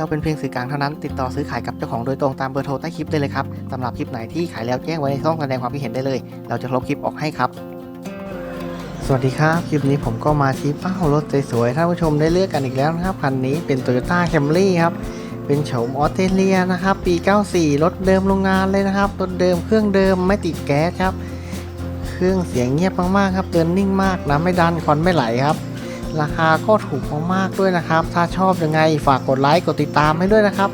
เราเป็นเพียงสื่อกลางเท่านั้น ติดต่อซื้อขายกับเจ้าของโดยตรงตามเบอร์โทรใต้คลิปได้เลยครับสำหรับคลิปไหนที่ขายแล้วแจ้งไว้ในช่องแสดงความคิดเห็นได้เลย เราจะลบคลิปออกให้ครับ สวัสดีครับ คลิปนี้ผมก็มาชี้เป้ารถสวยๆท่านผู้ชมได้เลือกกันอีกแล้วนะครับคันนี้เป็น Toyota Camry ครับเป็นโฉมออสเตรเลียนะครับปี 94 รถเดิมโรงงานเลยนะครับรถเดิมเครื่องเดิมไม่ติดแก๊สครับ เครื่องเสียงเงียบมากๆครับเดินนิ่งมากน้ำไม่ดันควันไม่ไหลครับ ราคาก็ถูกมากๆด้วยนะครับ ถ้าชอบยังไงฝากกดไลค์กดติดตามให้ด้วยนะครับ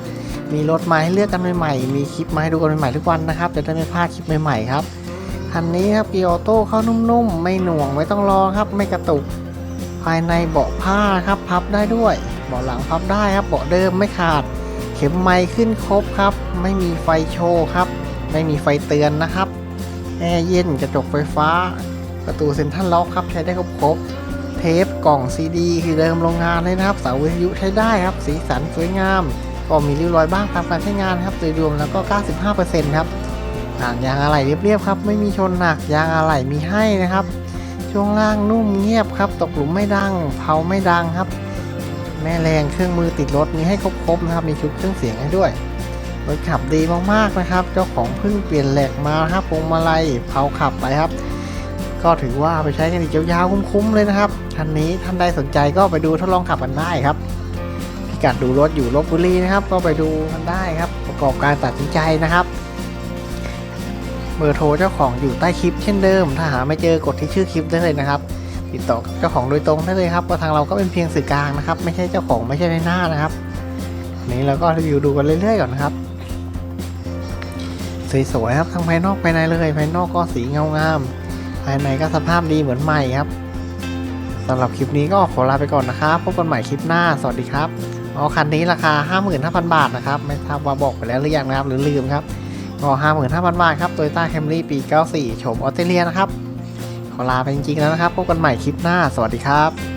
มีรถมาให้เลือกกันใหม่ๆ มีคลิปมาให้ดูกันใหม่ๆทุกวันนะครับจะได้ไม่พลาดคลิปใหม่ๆครับคันนี้ครับเกียร์ออโต้เข้านุ่มๆ ไม่หน่วงไม่ต้องรอครับไม่กระตุก ภายในเบาะผ้าครับพับได้ด้วย เบาะหลังพับได้ครับเบาะเดิมไม่ขาด เข็มไม้ขึ้นครบครับ ไม่มีไฟโชว์ครับ ไม่มีไฟเตือนนะครับแอร์เย็นกระจกไฟฟ้า ประตูเซ็นทรัลล็อกครับใช้ได้ครบครบ เทปกล่องซีดี คือเดิมโรงงานเลยนะครับเสาวิทยุใช้ได้ครับ สีสันสวยงาม ก็มีริ้วรอยบ้างตามการใช้งานครับโดยรวมแล้วก็ 95%ครับอ่างยางอะไหล่เรียบๆครับ ไม่มีชนหนักยางอะไหล่มีให้นะครับ ช่วงล่างนุ่มเงียบครับ ตกหลุมไม่ดังเผาไม่ดังครับ แม่แรงเครื่องมือติดรถมีให้ครบๆนะครับ มีชุดเครื่องเสียงให้ด้วยรถขับดีมากๆนะครับ เจ้าของเพิ่งเปลี่ยนแหลกมาครับพวงมาลัยเผาขับไปครับ ก็ถือว่าไปใช้กันอีกยาวๆคุ้มๆเลยนะครับ คันนี้ท่านใดสนใจก็ไปดูทดลองขับกันได้ครับพิกัดดูรถอยู่ลบบุรีนะครับ ก็ไปดูกันได้ครับ ประกอบการตัดสินใจนะครับเบอร์โทรเจ้าของอยู่ใต้คลิปเช่นเดิม ถ้าหาไม่เจอกดที่ชื่อคลิปได้เลยนะครับ ติดต่อเจ้าของโดยตรงได้เลยครับเพราะทางเราก็เป็นเพียงสื่อกลางนะครับ ไม่ใช่เจ้าของไม่ใช่ในหน้านะครับนนี้เราก็รีวิวดูกันเรื่อยๆก่อนนะครับสวยๆครับทั้งภายนอกภายในเลยภายนอกก็สีเงางามภายในก็สภาพดีเหมือนใหม่ครับ สำหรับคลิปนี้ก็ขอลาไปก่อนนะครับพบกันใหม่คลิปหน้า สวัสดีครับอ๋อคันนี้ราคา 55,000 บาทนะครับ ไม่ทราบว่าบอกไปแล้วหรือยังนะครับ หรือลืมครับก็55,000 บาทครับโตโยต้าแคมรี่ปี 94 โฉมออสเตรเลียนะครับ ขอลาไปจริงๆแล้วนะครับ พบกันใหม่คลิปหน้า สวัสดีครับ